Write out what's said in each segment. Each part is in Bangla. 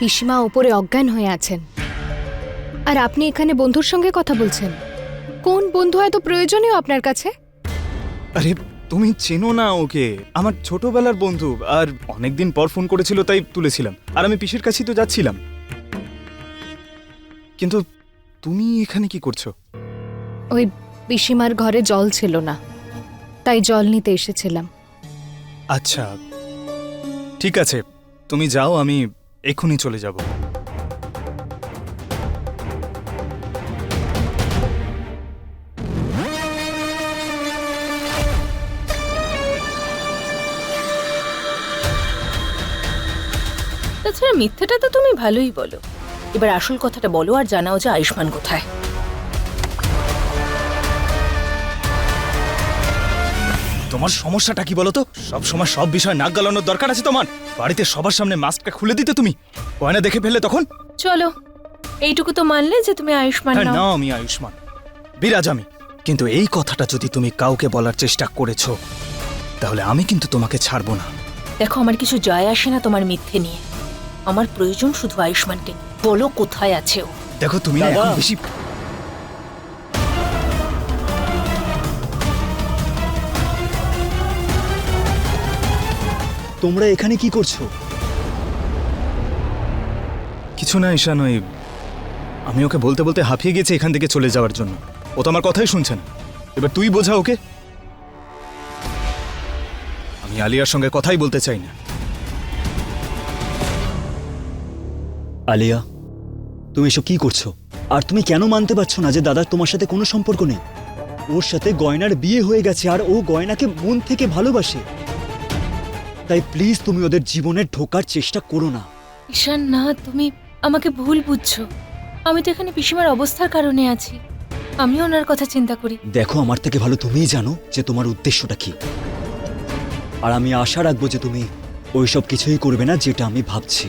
পিসিমা ওপরে অজ্ঞান হয়ে আছেন। আর আপনি এখানে বন্ধুর সঙ্গে কথা বলছেন। কোন বন্ধু এত প্রয়োজনীয় আপনার কাছে? আরে তুমি চেনো না ওকে। আমার ছোটবেলার বন্ধু। আর অনেকদিন পর ফোন করেছিল তাই তুলেছিলাম। আর আমি পিসির কাছেই তো যাচ্ছিলাম। কিন্তু তুমি এখানে কি করছ? ওই পিসিমার ঘরে জল ছিল না। তাই জল নিতে এসেছিলাম। আচ্ছা। ঠিক আছে। তুমি যাও আমি এক্ষুনি চলে যাব। তাছাড়া মিথ্যাটা তো তুমি ভালোই বলো। এবার আসল কথাটা বলো আর জানাও যে আয়ুষ্মান কোথায়। তোমার সমস্যাটা কি বলো তো সব সময় সব বিষয় নাক গালানোর দরকার আছে তোমার। বাড়িতে সবার সামনে মাস্কটা খুলে দিতে তুমি। গয়না দেখে ফেললে তখন? চলো এইটুকু তো মানলে যে তুমি আয়ুষ্মান হ্যাঁ না আমি আয়ুষ্মান। বিরাজ আমি। কিন্তু এই কথাটা যদি তুমি কাউকে বলার চেষ্টা করেছ তাহলে আমি কিন্তু তোমাকে ছাড়বো না। দেখো আমার কিছু যায় আসে না তোমার মিথ্যে নিয়ে। আমার প্রয়োজন শুধু আয়ুষ্মানকে বলো কোথায় আছে ও। দেখো তুমি না এখন বেশি তোমরা এখানে কি করছ? কিছু না ঈশান ওই আমি ওকে বলতে বলতে হাঁপিয়ে গেছি এখান থেকে চলে যাওয়ার জন্য। ও তো আমার কথাই শুনছে না। এবার তুই বোঝা ওকে। আমি আলিয়ার সঙ্গে কথাই বলতে চাই না। আলিয়া তুমি এসব কি করছ? আর তুমি কেন মানতে পারছ না যে দাদার তোমার সাথে কোনো সম্পর্ক নেই? ওর সাথে গয়নার বিয়ে হয়ে গেছে আর ও গয়নাকে মন থেকে ভালোবাসে। তাই প্লিজ তুমি ওদের জীবনে ঢোকার চেষ্টা করো না। ঈশান না তুমি আমাকে ভুল বুঝছ। আমি তো এখানে পিসিমার অবস্থার কারণে আছি। আমি ওনার কথা চিন্তা করি। দেখো আমার থেকে ভালো তুমিই জানো যে তোমার উদ্দেশ্যটা কি। আর আমি আশা রাখব যে তুমি ওইসব কিছুই করবে না যেটা আমি ভাবছি।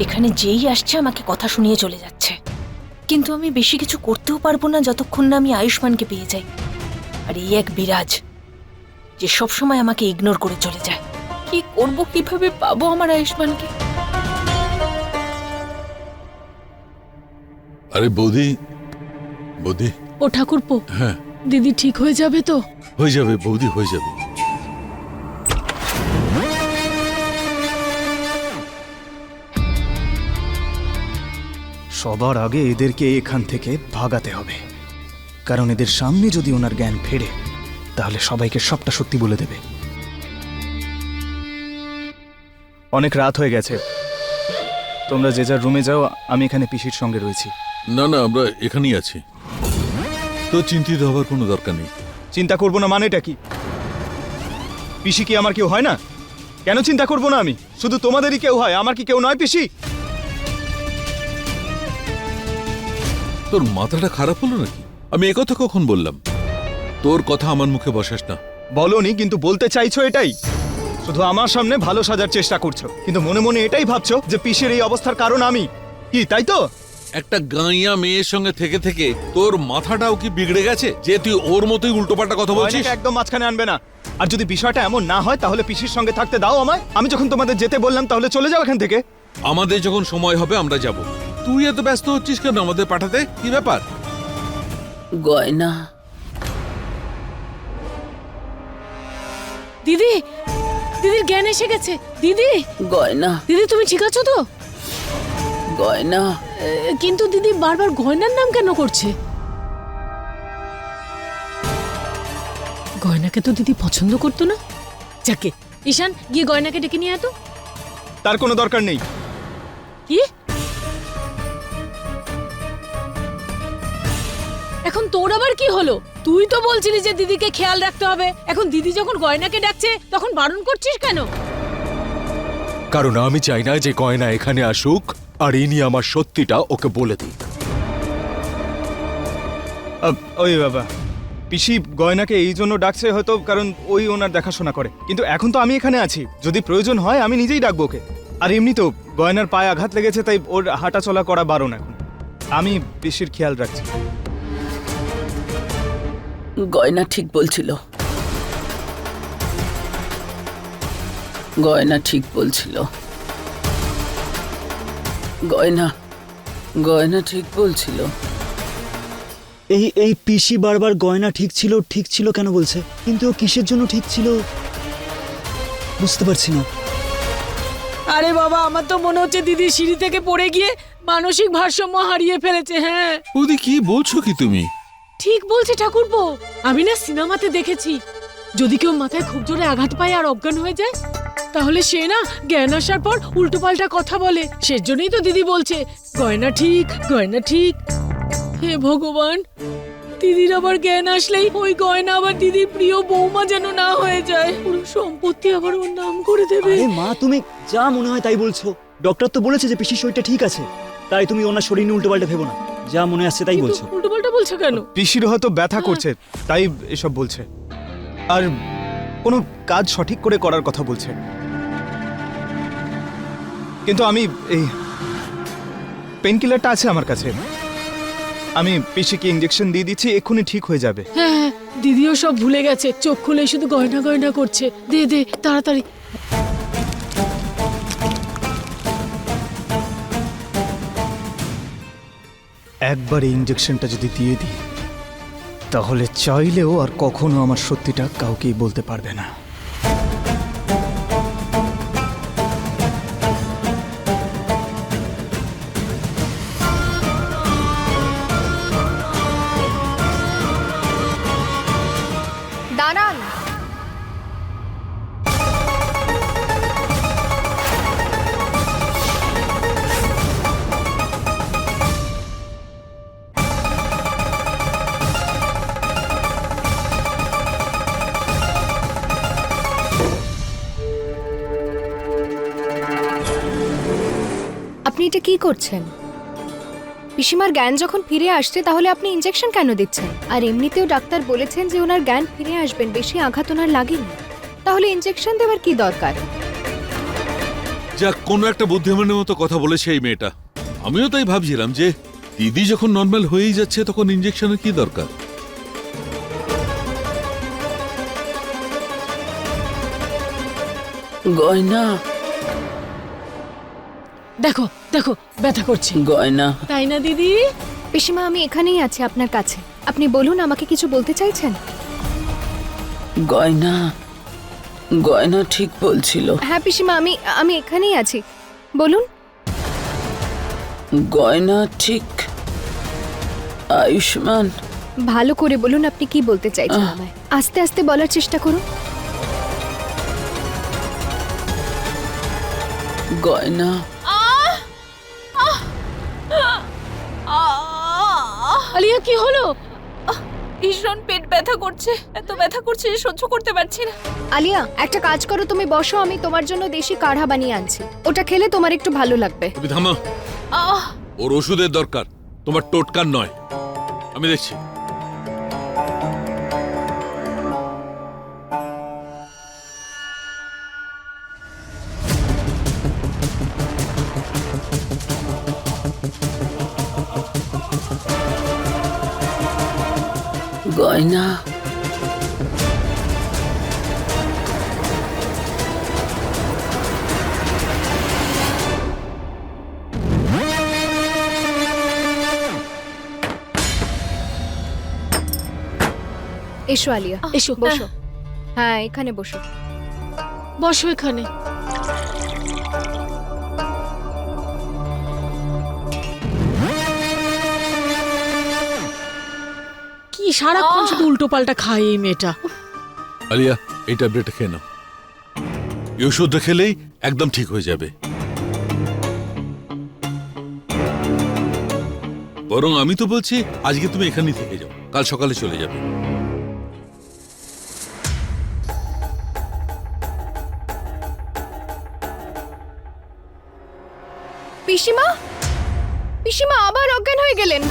এখানে যেই আসছে আমাকে কথা শুনিয়ে চলে যাচ্ছে। কিন্তু আমি বেশি কিছু করতেও পারব না যতক্ষণ না আমি আয়ুষ্মানকে পেয়ে যাই। আর এই এক বিরাজ যে সব সময় আমাকে ইগনোর করে চলে যায়। কি করব কীভাবে পাবো আমার আয়ুষ্মানকে? আরে বৌদি বৌদি। ও ঠাকুরপো হ্যাঁ। দিদি ঠিক হয়ে যাবে তো? হয়ে যাবে বৌদি হয়ে যাবে। সবার আগে এদেরকে এখান থেকে ভাগাতে হবে। কারণ এদের সামনে যদি ওনার জ্ঞান ফেরে তাহলে সবাইকে সবটা সত্যি বলে দেবে। অনেক রাত হয়ে গেছে। তোমরা যে যার রুমে যাও আমি এখানে পিসির সঙ্গে রয়েছি। না না আমরা এখানেই আছি। তো চিন্তিত হবার কোনো দরকার নেই। চিন্তা করব না মানেটা কি? পিসি কি আমার কেউ হয় না? কেন চিন্তা করব না আমি? শুধু তোমাদেরই কেউ হয় আমার কি কেউ নয় পিসি? তোর মাথাটা খারাপ হলো নাকি? আমি একথা কখন বললাম? তোর কথা আমার মুখে বসাস না। বলনি কিন্তু বলতে চাইছো এটাই। শুধু আমার সামনে ভালো সাজার চেষ্টা করছ। কিন্তু মনে মনে এটাই ভাবছ যে পিসের এই অবস্থার কারণ আমি। কি তাই তো? একটা গাইয়া মেয়ের সঙ্গে থেকে থেকে তোর মাথাটাও কি বিগড়ে গেছে? যে তুই ওর মতোই উল্টোপাল্টা কথা বলছিস? একদম মাঝখানে আনবে না। আর যদি বিষয়টা এমন না হয় তাহলে পিসির সঙ্গে থাকতে দাও আমায়। আমি যখন তোমাদের যেতে বললাম তাহলে চলে যাও এখান থেকে। আমাদের যখন সময় হবে আমরা যাব। তুই এত ব্যস্ত হচ্ছিস কেন আমাদের পাঠাতে? কি ব্যাপার? গয়না। দিদি দিদির জ্ঞান এসে গেছে। দিদি গয়না। দিদি তুমি ঠিক আছো তো? গয়না। কিন্তু দিদি বারবার গয়নার নাম কেন করছে? গয়নাকে তো দিদি পছন্দ করতো না। যাকে ঈশান গিয়ে গয়নাকে ডেকে নিয়ে এত তার কোনো দরকার নেই। কি? এখন তোর আবার কি হলো? তুই তো বলছিলি যে দিদিকে খেয়াল রাখতে হবে। এখন দিদি যখন গয়নাকে ডাকছে তখন বারণ করছিস কেন? কারণ আমি চাই না যে গয়না এখানে আসুক আর ইনি আমার সত্যিটা ওকে বলে দিক। আব, ওই বাবা পিসি গয়নাকে এই জন্য ডাকছে হয়তো কারণ ওই ওনার দেখাশোনা করে। কিন্তু এখন তো আমি এখানে আছি। যদি প্রয়োজন হয় আমি নিজেই ডাকবো ওকে। আর এমনি তো গয়নার পায়ে আঘাত লেগেছে তাই ওর হাঁটা চলা করা বারণ এখন। আমি পিসির খেয়াল রাখছি। গয়না ঠিক বলছিল। গয়না ঠিক বলছিল। গয়না গয়না ঠিক বলছিল। এই এই পিসি বারবার গয়না ঠিক ছিল ঠিক ছিল কেন বলছে? কিন্তু ও কিসের জন্য ঠিক ছিল? বুঝতে পারছি না। আরে বাবা আমার তো মনে হচ্ছে দিদি সিঁড়ি থেকে পড়ে গিয়ে মানসিক ভারসাম্য হারিয়ে ফেলেছে হ্যাঁ। বৌদি কি বলছো কি তুমি? ঠিক বলছে ঠাকুরপো। আমি না সিনেমাতে দেখেছি। যদি কেউ মাথায় খুব জোরে আঘাত পায় আর অজ্ঞান হয়ে যায়, তাহলে সে না জ্ঞান আসার পর উল্টোপাল্টা কথা বলে। সেজন্যই তো দিদি বলছে, গয়না ঠিক গয়না ঠিক। হে ভগবান, দিদির আবার জ্ঞান আসলেই ওই গয়না আবার দিদির প্রিয় বৌমা যেন না হয়ে যায়। পুরো সম্পত্তি আবার ওর নাম করে দেবে। আরে মা, তুমি যা মনে হয় তাই বলছো। ডক্টর তো বলেছে যে পিসির শরীরটা ঠিক আছে। তাই তুমি ওনার শরীর নিয়ে উল্টো পাল্টা ভেবো না। যা মনে আসছে তাই বলছো। উল্টোপাল্টা বলছো কেন? পিসির হয়তো ব্যথা করছে তাই এসব বলছে। আর কোনো কাজ সঠিক করে করার কথা বলছে। কিন্তু আমি এই পেন কিলারটা আছে আমার কাছে। আমি পিসিকে ইঞ্জেকশন দিয়ে দিচ্ছি এক্ষুনি ঠিক হয়ে যাবে। হ্যাঁ হ্যাঁ, দিদিও সব ভুলে গেছে চোখ খুলে শুধু গয়না গয়না করছে। দে দে তাড়াতাড়ি। একবার এই ইঞ্জেকশনটা যদি দিয়ে দিই, তাহলে চাইলেও আর কখনো আমার সত্যিটা কাউকেই বলতে পারবে না। করছেন? পিসিমার জ্ঞান যখন ফিরে আসছে তাহলে আপনি ইঞ্জেকশন কেন দিচ্ছেন? আর এমনিতেও ডাক্তার বলেছেন যে ওনার জ্ঞান ফিরে আসবেন বেশি আঘাত ওনার লাগেনি। তাহলে ইঞ্জেকশন দেওয়ার কি দরকার? যা কোনো একটা বুদ্ধিমানের মতো কথা বলেছে এই মেয়েটা। আমিও তাই ভাবছিলাম যে দিদি যখন নর্মাল হয়েই যাচ্ছে তখন ইঞ্জেকশনের কি দরকার? গয়না দেখো দেখো ব্যথা করছে। গয়না। তাই না দিদি? পিসিমা আমি এখানেই আছি আপনার কাছে। আপনি বলুন আমাকে কিছু বলতে চাইছেন? গয়না গয়না ঠিক বলছিল। হ্যাঁ পিসিমা আমি আমি এখানেই আছি। বলুন। গয়না ঠিক। আয়ুষ্মান। ভালো করে বলুন আপনি কি বলতে চাইছেন আমায়? আস্তে আস্তে বলার চেষ্টা করুন। গয়না আলিয়া কি হলো? ভীষণ পেট ব্যথা করছে। এত ব্যথা করছে যে সহ্য করতে পারছি না। আলিয়া একটা কাজ করো তুমি বসো আমি তোমার জন্য দেশি কাঢ়া বানিয়ে আনছি। ওটা খেলে তোমার একটু ভালো লাগবে। তুমি থামো। আহ। ওর ওষুধের দরকার তোমার টোটকার নয়। আমি দেখছি। এসো আলিয়া। এসো বসো। হ্যাঁ এখানে বসো। বসো এখানে। কি সারাক্ষণ শুধু উল্টো পাল্টা খায় এই মেয়েটা। আলিয়া এই ট্যাবলেটটা খেয়ে নাও। এই ওষুধটা খেলেই একদম ঠিক হয়ে যাবে। বরং আমি তো বলছি আজকে তুমি এখানেই থেকে যাও। কাল সকালে চলে যাবে। পিসিমা? পিসিমা আবার অজ্ঞান হয়ে গেলেন।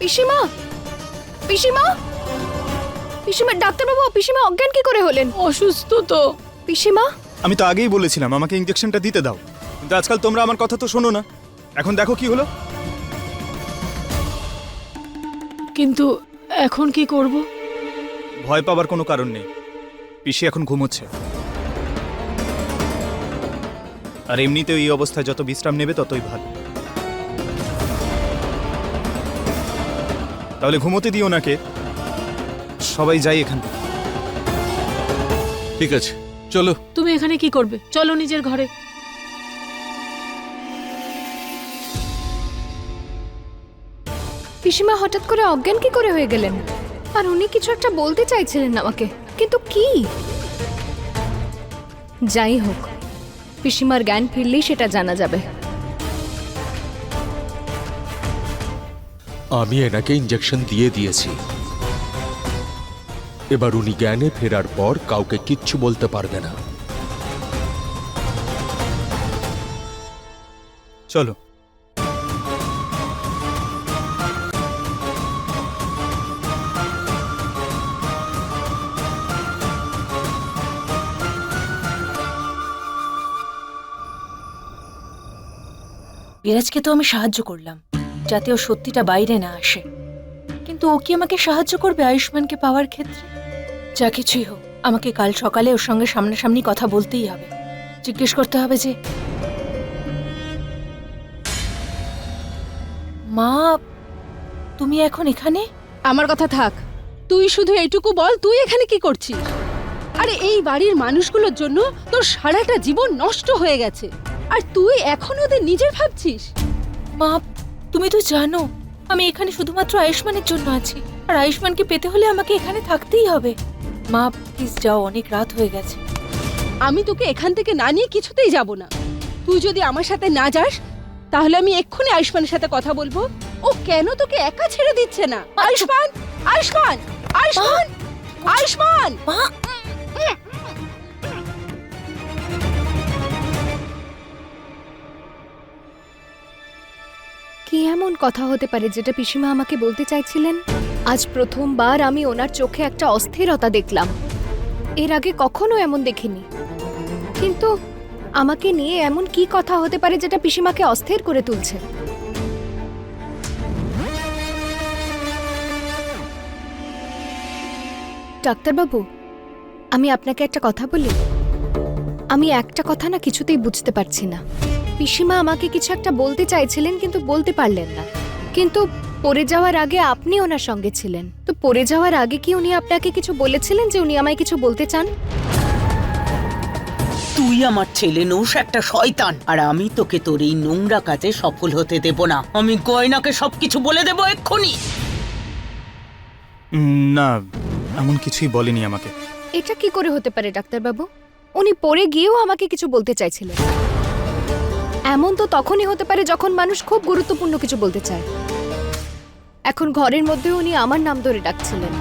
পিসিমা? পিসিমা? পিসিমা ডাক্তারবাবু পিসিমা অজ্ঞান কি করে হলেন? অসুস্থ তো। পিসিমা? আমি তো আগেই বলেছিলাম আমাকে ইঞ্জেকশনটা দিতে দাও। কিন্তু আজকাল তোমরা আমার কথা তো শোনো না। এখন দেখো কি হলো। কিন্তু এখন কি করব? ভয় পাবার কোনো কারণ নেই। পিসি এখন ঘুমোচ্ছে। আর এমনিতেও এই অবস্থায় যত বিশ্রাম নেবে ততই ভালো। তাহলে ঘুমোতে দিও ওনাকে সবাই যাই এখান থেকে। ঠিক আছে চলো। তুমি এখানে কি করবে? চলো নিজের ঘরে। পিসিমা হঠাৎ করে অজ্ঞান কি করে হয়ে গেলেন? আর উনি কিছু একটা বলতে চাইছিলেন আমাকে। কিন্তু কি? যাই হোক, পিসিমার জ্ঞান ফিরলেই সেটা জানা যাবে। আমি এনাকে ইঞ্জেকশন দিয়ে দিয়েছি। এবার উনি জ্ঞানে ফেরার পর কাউকে কিচ্ছু বলতে পারবে না। চলো। বিরাজকে তো আমি সাহায্য করলাম, যাতে ও সত্যিটা বাইরে না আসে। কিন্তু ও কি আমাকে সাহায্য করবে আয়ুষ্মানকে পাওয়ার ক্ষেত্রে? যা কিছুই হোক, আমাকে কাল সকালে ওর সঙ্গে সামনাসামনি কথা বলতেই হবে। জিজ্ঞেস করতে হবে যে, মা, তুমি এখন এখানে? আমার কথা থাক। তুই শুধু এইটুকু বল, তুই এখানে কি করছিস? আরে এই বাড়ির মানুষগুলোর জন্য তোর সারাটা জীবন নষ্ট হয়ে গেছে। আর তুই এখন ওদের নিজের ভাবছিস? মা তুমি তো জানো আমি এখানে শুধুমাত্র আয়ুষ্মানের জন্য আছি। আর আয়ুষ্মানকে পেতে হলে আমাকে এখানে থাকতেই হবে। মা প্লিজ যাও অনেক রাত হয়ে গেছে। আমি তোকে এখান থেকে না নিয়ে কিছুতেই যাব না। তুই যদি আমার সাথে না যাস তাহলে আমি এক্ষুনি আয়ুষ্মানের সাথে কথা বলব। ও কেন তোকে একা ছেড়ে দিচ্ছে না? আয়ুষ্মান আয়ুষ্মান আয়ুষ্মান আয়ুষ্মান! মা কি এমন কথা হতে পারে যেটা পিসিমা আমাকে বলতে চাইছিলেন? আজ প্রথমবার আমি ওনার চোখে একটা অস্থিরতা দেখলাম। এর আগে কখনো এমন দেখিনি। কিন্তু আমাকে নিয়ে এমন কি কথা হতে পারে যেটা পিসিমাকে অস্থির করে তুলছে? ডাক্তারবাবু, আমি আপনাকে একটা কথা বলি। আমি একটা কথা না কিছুতেই বুঝতে পারছি না। পিসিমা আমাকে কিছু একটা বলতে চাইছিলেন কিন্তু বলতে পারলেন না। কিন্তু পড়ে যাওয়ার আগে আপনি ওনার সঙ্গে ছিলেন। তো পড়ে যাওয়ার আগে কি উনি আপনাকে কিছু বলেছিলেন যে উনি আমায় কিছু বলতে চান? তুই আমার ছেলে নৌস একটা শয়তান আর আমি তোকে তোর এই নোংরা কাজে সফল হতে দেব না। আমি গয়নাকে সবকিছু বলে দেবো এক্ষুনি। না এমন কিছুই বলেনি আমাকে। এটা কি করে হতে পারে ডাক্তারবাবু? উনি পড়ে গিয়েও আমাকে কিছু বলতে চাইছিলেন। এমন তো তখনই হতে পারে যখন মানুষ খুব গুরুত্বপূর্ণ কিছু বলতে চায়। এখন ঘরের মধ্যে উনি আমার নাম ধরে ডাকছিলেন।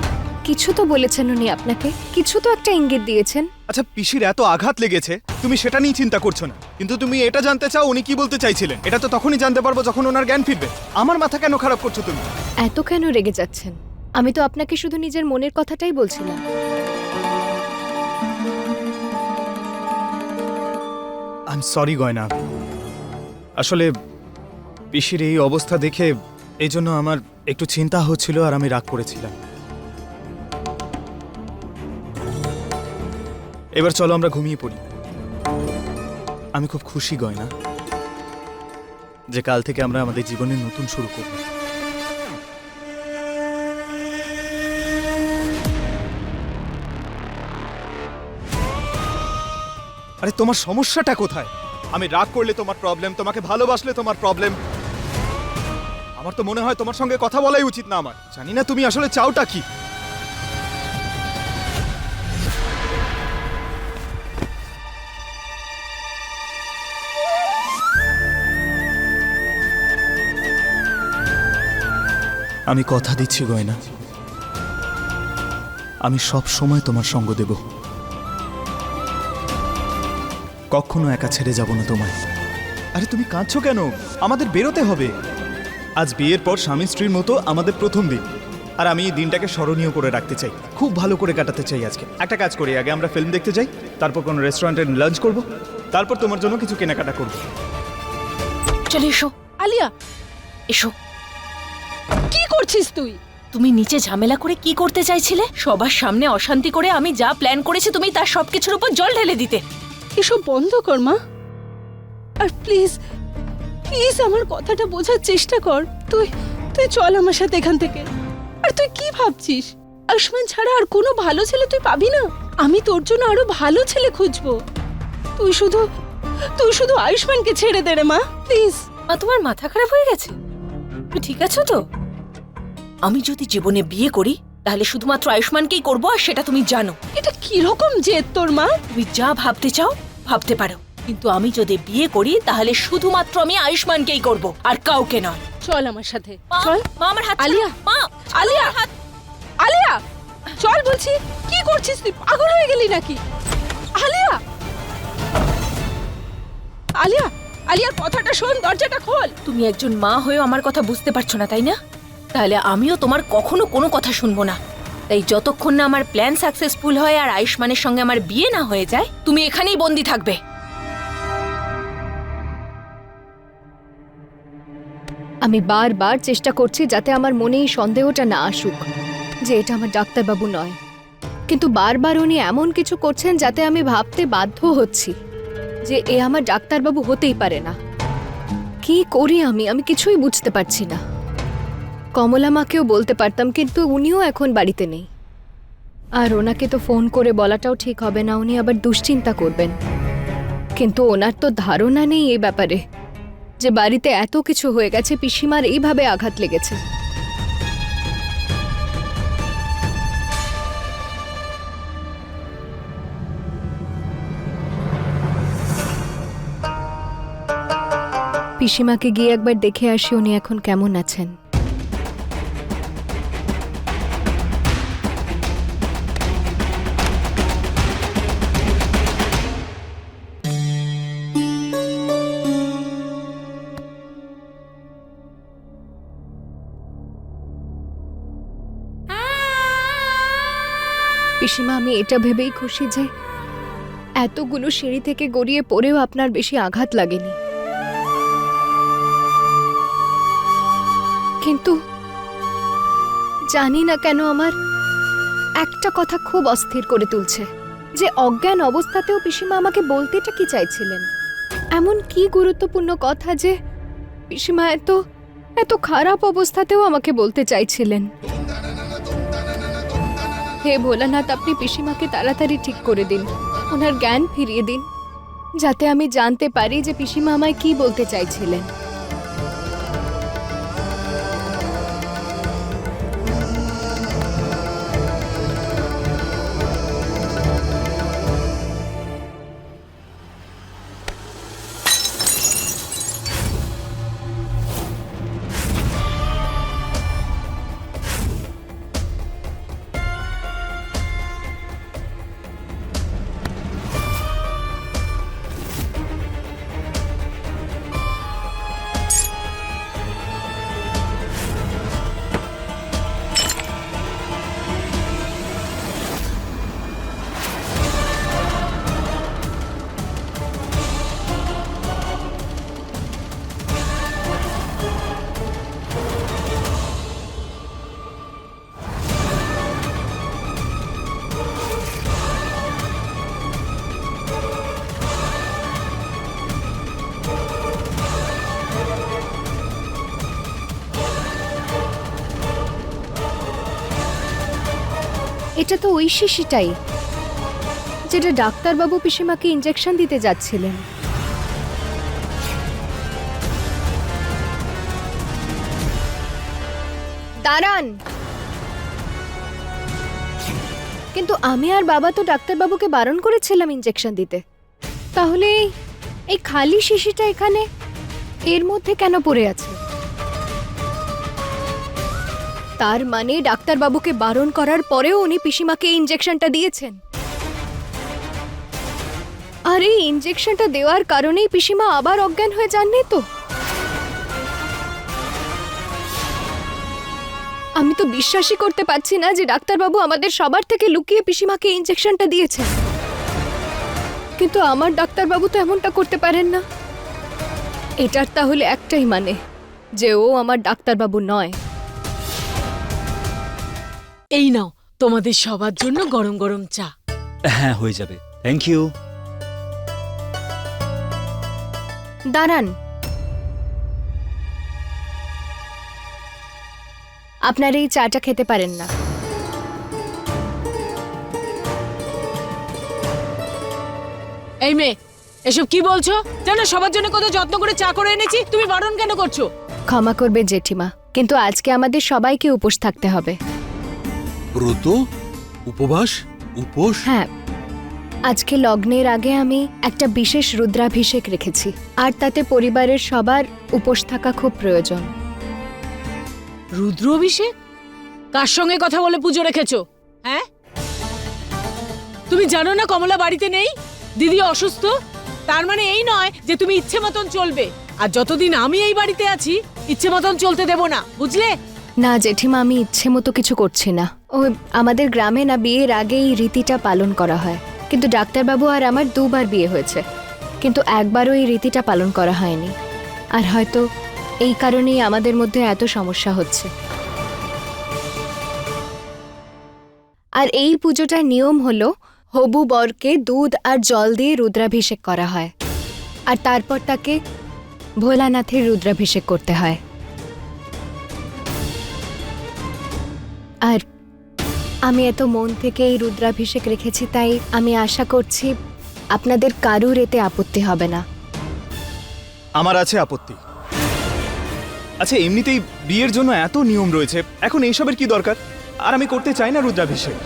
কিছু তো বলেছেন উনি আপনাকে কিছু তো একটা ইঙ্গিত দিয়েছেন। আচ্ছা পিসির এত আঘাত লেগেছে তুমি সেটা নিয়ে চিন্তা করছ না। কিন্তু তুমি এটা জানতে চাও উনি কি বলতে চাইছিলেন এটা তো তখনই জানতে পারব যখন ওনার জ্ঞান ফিরবে। আমার মাথা কেন খারাপ করছ তুমি? এত কেন রেগে যাচ্ছেন? আমি তো আপনাকে শুধু নিজের মনের কথাটাই বলছিলাম। আই এম সরি গয়না। আসলে পিসির এই অবস্থা দেখে এই জন্য আমার একটু চিন্তা হচ্ছিল আর আমি রাগ করেছিলাম। এবার চলো আমরা ঘুমিয়ে পড়ি। আমি খুব খুশি, গয়না, যে কাল থেকে আমরা আমাদের জীবনে নতুন শুরু করব। আরে তোমার সমস্যাটা কোথায়? আমি রাগ করলে তোমার প্রবলেম তোমাকে ভালোবাসলে তোমার প্রবলেম আমার তো মনে হয় তোমার সঙ্গে কথা বলাই উচিত না আমার। জানি না তুমি আসলে চাওটা কি। আমি কথা দিচ্ছি, গয়না। আমি সব সময় তোমার সঙ্গ দেব। কখনো একা ছেড়ে যাব না তোমায়। আরে তুমি কাঁদছো কেন? আমাদের বেরোতে হবে। আজ বিয়ের পর স্বামী স্ত্রীর মতো আমাদের প্রথম দিন। আর আমি এই দিনটাকে স্মরণীয় করে রাখতে চাই। খুব ভালো করে কাটাতে চাই আজকে। একটা কাজ করি, আগে আমরা ফিল্ম দেখতে যাই, তারপর কোনো রেস্টুরেন্টে লাঞ্চ করব, তারপর তোমার জন্য কিছু কেনাকাটা করব। চলে এসো। আলিয়া, এসো। কি করছিস তুই? তুমি নিচে ঝামেলা করে কি করতে চাইছিলে? সবার সামনে অশান্তি করে আমি যা প্ল্যান করেছি তুমি তার সবকিছুর উপর জল ঢেলে দিতে। এসব বন্ধ কর, মা। আর প্লিজ প্লিজ আমার কথাটা বোঝার চেষ্টা কর। তুই তুই চল আমার সাথে এখান থেকে। আর তুই কি ভাবছিস? আয়ুষ্মান ছাড়া আর কোনো ভালো ছেলে তুই পাবি না? আমি তোর জন্য আরও ভালো ছেলে খুঁজবো। তুই শুধু তুই শুধু আয়ুষ্মানকে ছেড়ে দে রে, মা, প্লিজ। মা, তোমার মাথা খারাপ হয়ে গেছে? তুমি ঠিক আছো তো? আমি যদি জীবনে বিয়ে করি তাহলে শুধুমাত্র আয়ুষ্মানকেই করব আর সেটা তুমি জানো। এটা কীরকম জেদ তোর মা? তুমি যা ভাবতে চাও ভাবতে পারো। কিন্তু আমি যদি বিয়ে করি তাহলে শুধুমাত্র আমি আয়ুষ্মানকেই করব আর কাউকে নয়। চল আমার সাথে। মা, চল। মা আমার হাত আলিয়া। ছাড়ো। মা আলিয়া। হাত। আলিয়া! চল বলছি কি করছিস তুই? পাগল হয়ে গেলি নাকি? আলিয়া! আলিয়া! আলিয়ার কথাটা শোন দরজাটা খোল। তুমি একজন মা হয়েও আমার কথা বুঝতে পারছ না তাই না? তাহলে আমিও তোমার কখনো কোনো কথা শুনব না। তাই যতক্ষণ না আমার প্ল্যান সাকসেসফুল হয় আর আয়ুষ্মানের সঙ্গে আমার বিয়ে না হয়ে যায়, তুমি এখানেই বন্দি থাকবে। আমি বারবার চেষ্টা করছি যাতে আমার মনে এই সন্দেহটা না আসুক, যে এটা আমার ডাক্তারবাবু নয়। কিন্তু বারবার উনি এমন কিছু করছেন যাতে আমি ভাবতে বাধ্য হচ্ছি যে এ আমার ডাক্তারবাবু হতেই পারে না। কি করি আমি? আমি কিছুই বুঝতে পারছি না। কমলা মাকেও বলতে পারতাম, কিন্তু উনিও এখন বাড়িতে নেই। আর ওনাকে তো ফোন করে বলাটাও ঠিক হবে না, উনি আবার দুশ্চিন্তা করবেন। কিন্তু ওনার তো ধারণা নেই এই ব্যাপারে, যে বাড়িতে এত কিছু হয়ে গেছে, পিসিমার এইভাবে আঘাত লেগেছে। পিসিমাকে গিয়ে একবার দেখে আসি উনি এখন কেমন আছেন। পিসিমা, আমি এটা ভেবেই খুশি যে এতগুলো সিঁড়ি থেকে গড়িয়ে পড়েও আপনার বেশি আঘাত লাগেনি। কিন্তু জানি না কেন আমার একটা কথা খুব অস্থির করে তুলছে, যে অজ্ঞান অবস্থাতেও পিসিমা আমাকে বলতেটা কি চাইছিলেন? এমন কি গুরুত্বপূর্ণ কথা যে পিসিমা এত এত খারাপ অবস্থাতেও আমাকে বলতে চাইছিলেন? হে ভোলানাথ, আপনি পিসিমাকে তাড়াতাড়ি ঠিক করে দিন। ওনার জ্ঞান ফিরিয়ে দিন। যাতে আমি জানতে পারি যে পিসিমা আমায় কি বলতে চাইছিলেন। এটা তো ওই শিশিটাই, যেটা ডাক্তারবাবু পিসিমাকে ইঞ্জেকশন দিতে যাচ্ছিলেন। দাঁড়ান। কিন্তু আমি আর বাবা তো ডাক্তারবাবুকে বারণ করেছিলাম ইঞ্জেকশন দিতে। তাহলে এই- খালি শিশিটা এখানে, এর মধ্যে কেন পড়ে আছে? তার মানে ডাক্তারবাবুকে বারণ করার পরেও উনি পিসিমাকে ইঞ্জেকশনটা দিয়েছেন। আর এই ইঞ্জেকশনটা দেওয়ার কারণেই পিসিমা আবার অজ্ঞান হয়ে যাননি তো? আমি তো বিশ্বাসই করতে পারছি না যে ডাক্তারবাবু আমাদের সবার থেকে লুকিয়ে পিসিমাকে ইঞ্জেকশনটা দিয়েছেন। কিন্তু আমার ডাক্তারবাবু তো এমনটা করতে পারেন না। এটার তাহলে একটাই মানে যে ও আমার ডাক্তারবাবু নয়। এই নাও তোমাদের সবার জন্য গরম গরম চা। হ্যাঁ হয়ে যাবে। থ্যাংক ইউ দাঁড়ান। আপনার এই চাটা খেতে পারেন না। এই মেয়ে এসব কি বলছো? জানো সবার জন্য কত যত্ন করে চা করে এনেছি তুমি বারণ কেন করছ? ক্ষমা করবে জেঠিমা কিন্তু আজকে আমাদের সবাইকে উপোস থাকতে হবে। ব্রত উপবাস উপোস? হ্যাঁ। আজকে লগ্নের আগে আমি একটা বিশেষ রুদ্রাভিষেক রেখেছি আর তাতে পরিবারের সবার উপোস থাকা খুব প্রয়োজন। রুদ্র অভিষেক কার সঙ্গে কথা বলে পুজো রেখেছো? হ্যাঁ? তুমি জানো না কমলা বাড়িতে নেই? দিদি অসুস্থ? তার মানে এই নয় যে তুমি ইচ্ছে মতন চলবে। আর যতদিন আমি এই বাড়িতে আছি ইচ্ছে মতন চলতে দেব না বুঝলে? না জেঠিমা আমি ইচ্ছে মতো কিছু করছি না। ও আমাদের গ্রামে না বিয়ের আগে এই রীতিটা পালন করা হয়। কিন্তু ডাক্তারবাবু আর আমার দুবার বিয়ে হয়েছে। কিন্তু একবারও এই রীতিটা পালন করা হয়নি। আর হয়তো এই কারণেই আমাদের মধ্যে এত সমস্যা হচ্ছে। আর এই পুজোটার নিয়ম হলো, হবু বরকে দুধ আর জল দিয়ে রুদ্রাভিষেক করা হয়। আর তারপর তাকে ভোলানাথের রুদ্রাভিষেক করতে হয়। আর আমি এত মন থেকে এই রুদ্রাভিষেক রেখেছি, তাই আমি আশা করছি আপনাদের কারুর এতে আপত্তি হবে না। আমার আছে আপত্তি। আচ্ছা এমনিতেই বিয়ের জন্য এত নিয়ম রয়েছে, এখন এইসবের কি দরকার? আর আমি করতে চাই না রুদ্রাভিষেক।